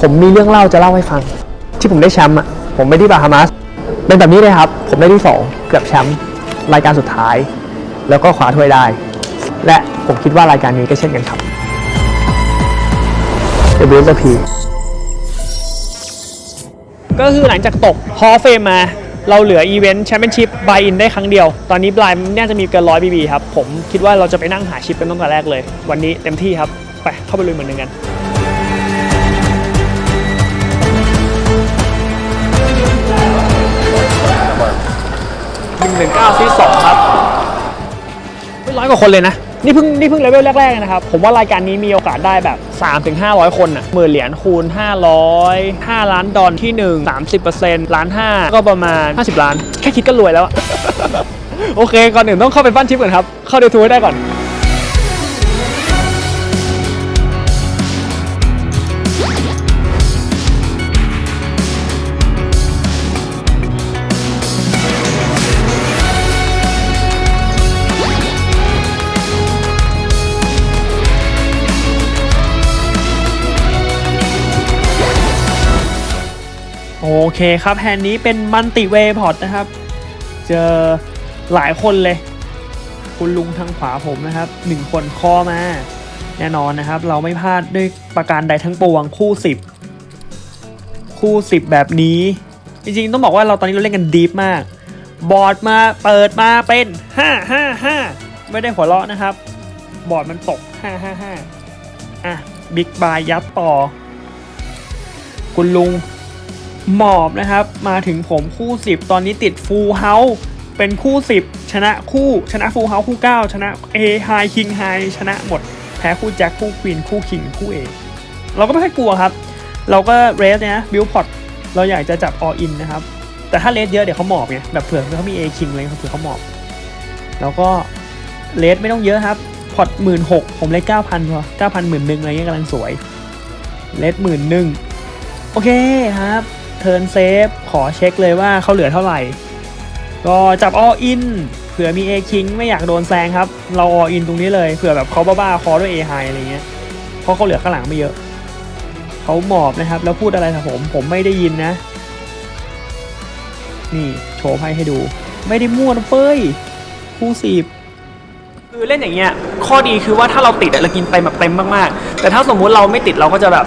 ผมมีเรื่องเล่าจะเล่าให้ฟัง ที่ผมได้แชมป์อะผมไปที่บาฮามาสเป็นแบบนี้เลยครับ ผมได้ที่สองเกือบแชมป์รายการสุดท้าย แล้วก็คว้าถ้วยได้ และผมคิดว่ารายการนี้ก็เช่นกันครับ WSOP ก็คือหลังจากตกฮอเฟมมา เราเหลืออีเวนต์แชมเปี้ยนชิพบายอินได้ครั้งเดียว ตอนนี้บลายน่าจะมีเกินร้อยบีบีครับ ผมคิดว่าเราจะไปนั่งหาชิปกันตั้งแต่แรกเลย วันนี้เต็มที่ครับ ไปเข้าไปลุยเหมือนกันหนึ่งหนึ่ งเก้าซีสองครับไม่ร้อยกว่าคนเลยนะ นี่เพิ่งนี่เพิ่งเลเวลแรกๆนะครับ ผมว่ารายการนี้มีโอกาสได้แบบ3-500ถึง500 คนอะหมื่นเหรียญคูณ 500 5 ล้านดอลที่ 1 30%ล้าน 5 ก็ประมาณ 50 ล้าน แค่คิดก็รวยแล้วอะโอเค ก่อนอื่นต้องเข้าไปฟันชิปก่อนครับ เข้าเดทูให้ได้ก่อน โอเคครับแฮนด์นี้เป็นมัลติเวย์พอร์ตนะครับ เจอหลายคนเลย คุณลุงทางขวาผมนะครับหนึ่งคนคอมา แน่นอนนะครับ เราไม่พลาดด้วยประการใดทั้งปวงคู่10คู่10แบบนี้ จริงๆ ต้องบอกว่าเราตอนนี้เราเล่นกันดีฟมาก บอร์ดมาเปิดมาเป็น5 5 5ไม่ได้หัวเราะนะครับ บอร์ดมันตก5 5 5อะบิ๊กบายยัดต่อ คุณลุง หมอบนะครับ มาถึงผมคู่ 10 ตอนนี้ติดฟูลเฮาส์เป็นคู่ 10 ชนะคู่ชนะฟูลเฮาส์คู่ 9 ชนะ A ไฮคิงไฮชนะหมด แพ้คู่แจ็คคู่ควีนคู่คิงคู่ A เราก็ไม่ค่อยกลัวครับ เราก็เรสเนี่ยบิลพอตเราอยากจะจับ all in นะครับ แต่ถ้าเลสเยอะเดี๋ยวเขาหมอบไงแบบเผื่อเขามี A คิงอะไรเผื่อเขาหมอบ แล้วก็เลสไม่ต้องเยอะครับพอตหมื่นหกผมเลสเก้าพันพอเก้าพันหมื่นหนึ่งอะไรเงี้ยกำลังสวยเลสหมื่นหนึ่งโอเคครับ เทิร์นเซฟขอเช็คเลยว่าเขาเหลือเท่าไหร่ ก็จับ all in เผื่อมี A king ไม่อยากโดนแซงครับ เรา all in ตรงนี้เลยเผื่อแบบเขาบ้าๆคอด้วย A high อะไรเงี้ยเพราะเขาเหลือข้างหลังไม่เยอะเขาหมอบนะครับ แล้วพูดอะไรกับผมผมไม่ได้ยินนะ นี่โชว์ไพ่ให้ดู ไม่ได้มั่วนะเฟ้ยคู่สีบคือเล่นอย่างเงี้ยข้อดีคือว่าถ้าเราติดเรากินไปแบบเต็มมากๆ แต่ถ้าสมมุติเราไม่ติดเราก็จะแบบ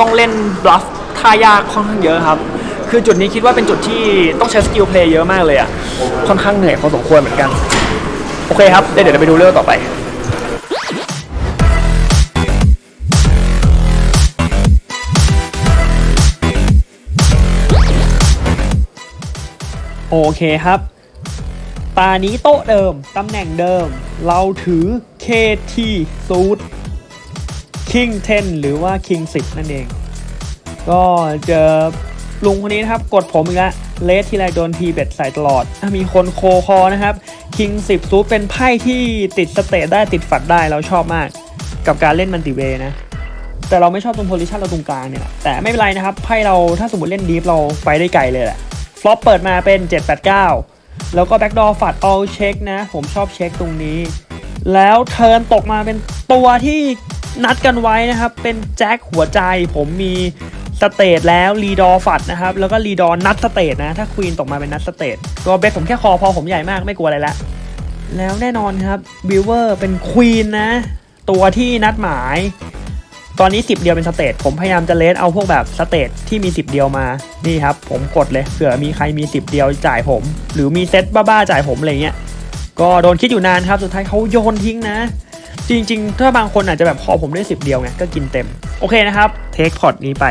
ต้องเล่นบลัฟ ท่ายากค่อนข้างเยอะครับ คือจุดนี้คิดว่าเป็นจุดที่ต้องใช้สกิลเพลย์เยอะมากเลยอะ ค่อนข้างเหนื่อยพอสมควรเหมือนกัน โอเคครับ เดี๋ยวเดี๋ยวเราไปดูเรื่องต่อไปโอเคครับ ตานี้โต๊ะเดิม ตำแหน่งเดิม เราถือ KT Suit King 10 หรือว่า King 10 นั่นเอง ก็เจอลุงคนนี้นะครับ กดผมอีกแล้วเลสทีไรโดนทีเบ็ดใส่ตลอด มีคนโคคอนะครับ King 10 Suit เป็นไพ่ที่ติดสเตตได้ติดฝัดได้เราชอบมาก กับการเล่นมันติเวนะ แต่เราไม่ชอบตรงโพซิชันเราตรงกลางเนี่ยแแต่ไม่เป็นไรนะครับ ไพ่เราถ้าสมมติเล่นดีฟเราไปได้ไกลเลยแหละฟลอปเปิดมาเป็น 789 แล้วก็แบ็กดอร์ฝัดเอาเช็คนะ ผมชอบเช็คตรงนี้ แล้วเทิร์นตกมาเป็นตัวที่นัดกันไว้นะครับ เป็นแจ็คหัวใจผมมี สเตทแล้วรีดอร์ฝัดนะครับ แล้วก็รีดอนัดสเตทนะ ถ้าควีนตกมาเป็นนัดสเตทก็เบสผมแค่คอพอผมใหญ่มากไม่กลัวอะไรละ แล้วแน่นอนครับบิวเวอร์เป็นควีนนะ ตัวที่นัดหมาย ตอนนี้ 10 เดียวเป็นสเตทผมพยายามจะเลสเอาพวกแบบสเตทที่มี 10 เดียวมา นี่ครับ ผมกดเลยเผื่อมีใครมี 10 เดียวจ่ายผม หรือมีเซตบ้าๆจ่ายผมอะไรเงี้ยก็โดนคิดอยู่นานครับสุดท้ายเขาโยนทิ้งนะ จริง ๆ ถ้าบางคนอาจจะแบบขอผมได้ 10 เดียวไงก็กินเต็ม โอเคนะครับ เทคพอร์ตนี้ไป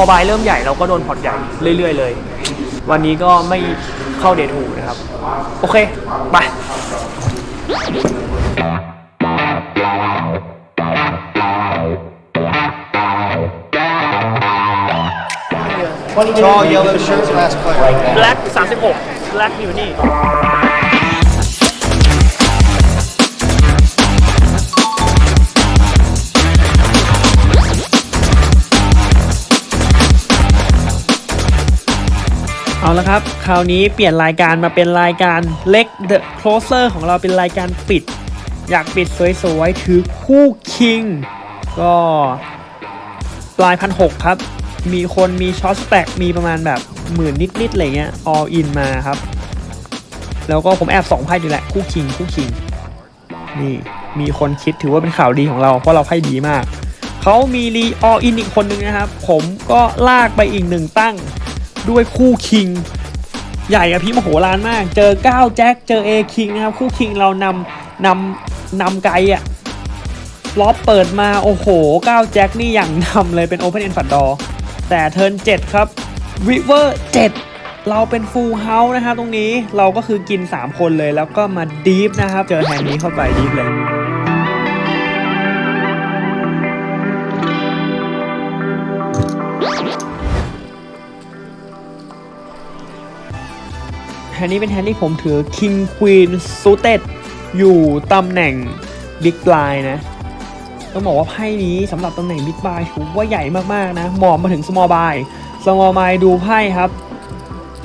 อบายเริ่มใหญ่เราก็โดนพอร์ตใหญ่เรื่อย ๆ เลย วันนี้ก็ไม่เข้าเดทูนะครับ โอเค ไป Tall yellow shirt, last player. Black 36 Black อยู่นี่ เอาละครับ คราวนี้เปลี่ยนรายการมาเป็นรายการเล็ก The Closer ของเราเป็นรายการปิด อยากปิดสวยๆ ถือคู่คิง ก็ปลายพันหกครับ มีคนมีช็อตสแต็กมีประมาณแบบหมื่นนิดๆอะไรเงี้ย all in มาครับ แล้วก็ผมแอบส่องไพ่ดูแหละ คู่คิง คู่คิง นี่ มีคนคิดถือว่าเป็นข่าวดีของเรา เพราะเราไพ่ดีมาก เขามีรี all in อีกคนนึงนะครับ ผมก็ลากไปอีกหนึ่งตั้ง ด้วยคู่คิง ใหญ่อะพี่มโหฬารมาก เจอ9แจ็คเจอ A คิงนะครับ คู่คิงเรานำนำนำไกลอะล็อปเปิดมาโอ้โห9แจ็คนี่อย่างนำเลยเป็น Open End ฝัดดอ แต่เทิร์น7ครับ River 7เราเป็น Full House นะครับตรงนี้เราก็คือกิน 3 คนเลยแล้วก็มาดีฟนะครับ เจอแฮนนี้เข้าไปดีฟเลย นด์นี้เป็นแฮนด์ที่ผมถือ King Queen Suited อยู่ตำแหน่ง Big Blind นะ ต้องบอกว่าไพ่นี้สำหรับตำแหน่ง Big Blind ถือว่าใหญ่มากๆนะ หมาะมาถึง Small Buy Small Buy ดูไพ่ครับ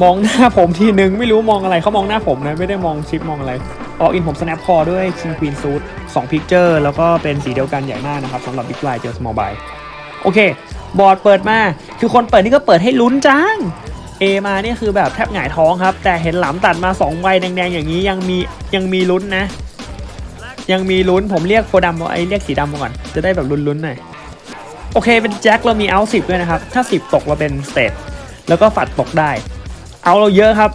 มองหน้าผมทีนึง ไม่รู้มองอะไรเขามองหน้าผมนะ ไม่ได้มองชิปมองอะไรออกอินผม snap call ด้วย King Queen Suit 2 picture แล้วก็เป็นสีเดียวกันใหญ่มากนะครับสำหรับ Big Blind เจอ Small Buy โอเค บอร์ดเปิดมา คือคนเปิดนี่ก็เปิดให้ลุ้นจัง A มาเนี่ยคือแบบแทบหงายท้องครับ แต่เห็นหลำตัดมา2ใบแดงๆอย่างนี้ยังมียังมีลุ้นนะ ยังมีลุ้นผมเรียกโฟดำไอเรียกสีดำมาก่อน จะได้แบบลุ้นๆหน่อยโอเคเป็นแจ็คเรามีเอาสิบด้วยนะครับ ถ้า10ตกเราเป็นสเตทแล้วก็ฝัดตกได้ เอาเราเยอะครับ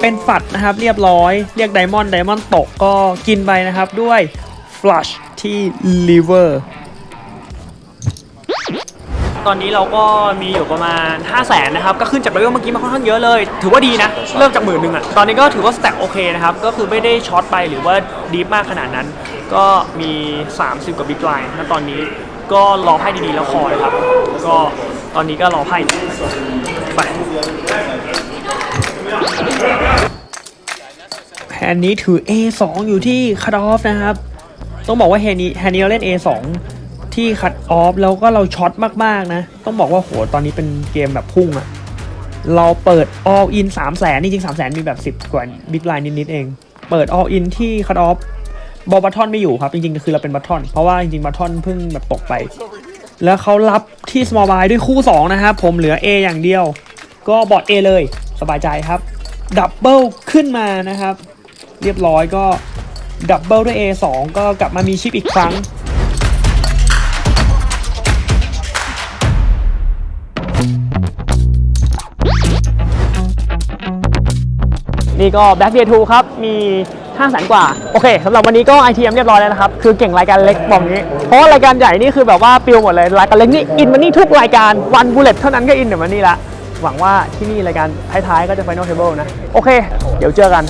เป็นฝัดนะครับเรียบร้อย เรียกไดมอนด์ไดมอนด์ตกก็กินไปนะครับด้วย flush ที่ liver ตอนนี้เราก็มีอยู่ประมาณ 5 0 0แสนนะครับ ก็ขึ้นจากเลเวลเมื่อกี้มาค่อนข้างเยอะเลย ถือว่าดีนะ เริ่มจากหมื่นหนึ่งอะตอนนี้ก็ถือว่าสแต็กโอเคนะครับ ก็คือไม่ได้ช็อตไปหรือว่าดีฟมากขนาดนั้น ก็มี 30กับบิ๊กไลน์ณตอนนี้ก็รอไพ่ดีๆแล้วคอยครับ แล้วก็ตอนนี้ก็รอไพ่ไปแฮนนี้ถือ A2 อยู่ที่คัตออฟนะครับ ต้องบอกว่าแฮนนี้แฮนนี้เราเล่น A2 ที่คัตออฟแล้วก็เราช็อตมากๆนะ ต้องบอกว่าโหตอนนี้เป็นเกมแบบพุ่งอะเราเปิด all in 3 0 0แสนจริงๆ3 0 0แสนมีแบบ 10 กว่าบิ๊กไลน์นิดๆเอง เปิด all in ที่คัตออฟบอลบัตทอนไม่อยู่ครับ จริงๆ คือเราเป็นบัตทอน เพราะว่าจริงๆบัตทอนเพิ่งแบบตกไป แล้วเขารับที่ small buy ด้วยคู่ 2 นะครับ ผมเหลือ A อย่างเดียว ก็บอด A เลยสบายใจครับ ดับเบิลขึ้นมานะครับ เรียบร้อยก็ดับเบิลด้วย A2 ก็กลับมามีชิปอีกครั้ง นี่ก็ Black Day 2ครับ มี5แสนกว่า โอเคสำหรับวันนี้ก็ ITM เรียบร้อยแล้วนะครับ คือเก่งรายการเล็กบอกนี้ เพราะว่ารายการใหญ่นี่คือแบบว่าปิวหมดเลย รายการเล็กนี่อินมันนี่ทุกรายการวันบูเลตเท่านั้นก็อินเดี๋ยวมันนี่ละหวังว่าที่นี่รายการท้ายๆก็จะ Final Table นะ โอเค เดี๋ยวเจอกัน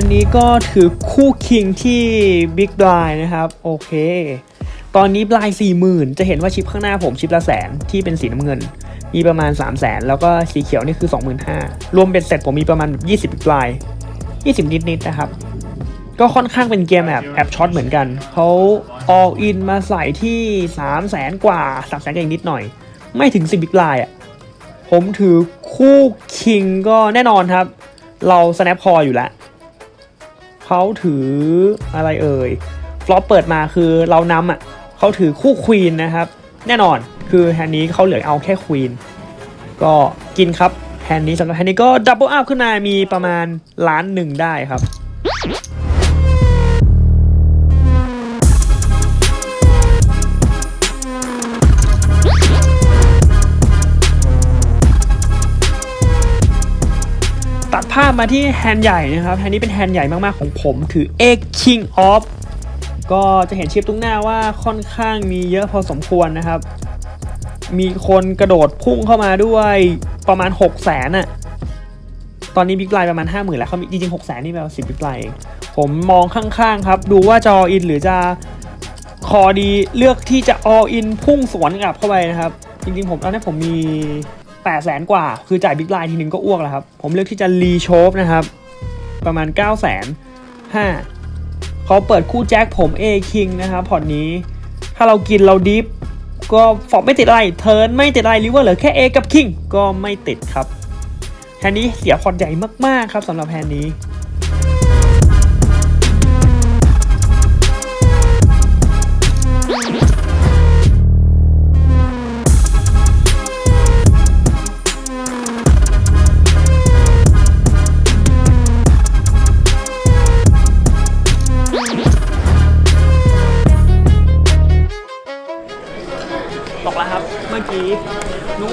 นด์นี้ก็ถือคู่คิงที่ Big Blind นะครับ โอเค ตอนนี้บลาย40,000 จะเห็นว่าชิปข้างหน้าผมชิปละแสนที่เป็นสีน้ำเงิน มีประมาณ 3 0 0แสนแล้วก็สีเขียวนี่คือ 25,000รวมเป็นเสร็จผมมีประมาณ 20 Big Blind 20 นิดๆนะครับ ก็ค่อนข้างเป็นเกมแอบแอบช็อตเหมือนกัน เขา all in มาใส่ที่ 3 0 0แสนกว่า 3 0 0แสนอีกนิดหน่อย ไม่ถึง 10 Big Blind อะผมถือคู่คิงก็แน่นอนครับ เรา snap call อยู่แล้ว เขาถืออะไรเอ่ยฟลอปเปิดมาคือเรานำอะเขาถือคู่ควีนนะครับ แน่นอนคือแฮนนี้เขาเหลือเอาแค่ควีนก็กินครับแฮนนี้สำหรับแฮนนี้ก็ดับเบิลอัพขึ้นมามีประมาณล้านหนึ่งได้ครับ มาที่แฮนด์ใหญ่นะครับแฮนด์นี้เป็นแฮนด์ใหญ่มากๆของผมถือ A King of ก็จะเห็นชิปตรงหน้าว่าค่อนข้างมีเยอะพอสมควรนะครับ มีคนกระโดดพุ่งเข้ามาด้วยประมาณ 6 0 0แสนอะตอนนี้บิ๊กไลน์ประมาณ 5 0,000 แล้วเขามีจริงๆ 6 0แสนนี่แปลว่า10บิ๊กไลน์เอง ผมมองข้างๆครับ ดูว่าจะ all in หรือจะคอดีเลือกที่จะ all in พุ่งสวนกลับเข้าไปนะครับ จริงๆ ผมตอนนี้ผมมี 8 0 0แสนกว่า คือจ่ายบิ๊กไลน์ทีนึงก็อ้วกแล้วครับ ผมเลือกที่จะรีโชฟนะครับ ประมาณ 9 0 0 0 0 5เขาเปิดคู่แจ็คผม A อคิงนะครับพอร์ตนี้ ถ้าเรากินเราดิฟก็ฟอบไม่ติดอะไร เทิร์นไม่ติดอะไรลิเวอร์เหลือแค่ A กับคิงก็ไม่ติดครับแทนนี้เสียพอร์ตใหญ่มากๆครับสำหรับแทนนี้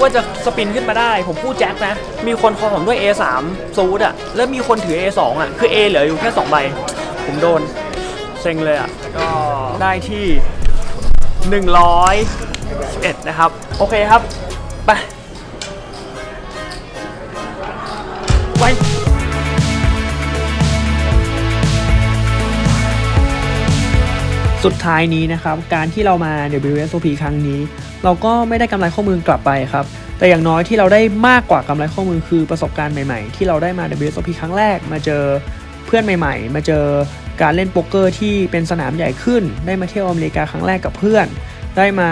ว่าจะสปินขึ้นมาได้ ผมพูดแจ็คนะ มีคนคอผมด้วย A3 ซูดอะแล้วมีคนถือ A2 อะคือ A เหลืออยู่แค่2ใบ ผมโดน เซ็งเลยอะก็ได้ที่ 111 นะครับ โอเคครับ ไป ไป สุดท้ายนี้นะครับ การที่เรามา WSOP ครั้งนี้ เราก็ไม่ได้กำไรข้อมือกลับไปครับ แต่อย่างน้อยที่เราได้มากกว่ากำไรข้อมือคือประสบการณ์ใหม่ๆ ที่เราได้มา WSOP ครั้งแรกมาเจอเพื่อนใหม่ๆ มาเจอการเล่นโป๊กเกอร์ที่เป็นสนามใหญ่ขึ้น ได้มาเที่ยวอเมริกาครั้งแรกกับเพื่อน ได้มา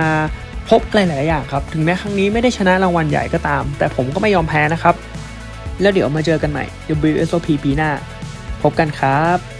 พบหลายๆอย่างครับ ถึงแม้ครั้งนี้ไม่ได้ชนะรางวัลใหญ่ก็ตาม แต่ผมก็ไม่ยอมแพ้นะครับ แล้วเดี๋ยวมาเจอกันใหม่ WSOP ปีหน้า พบกันครับ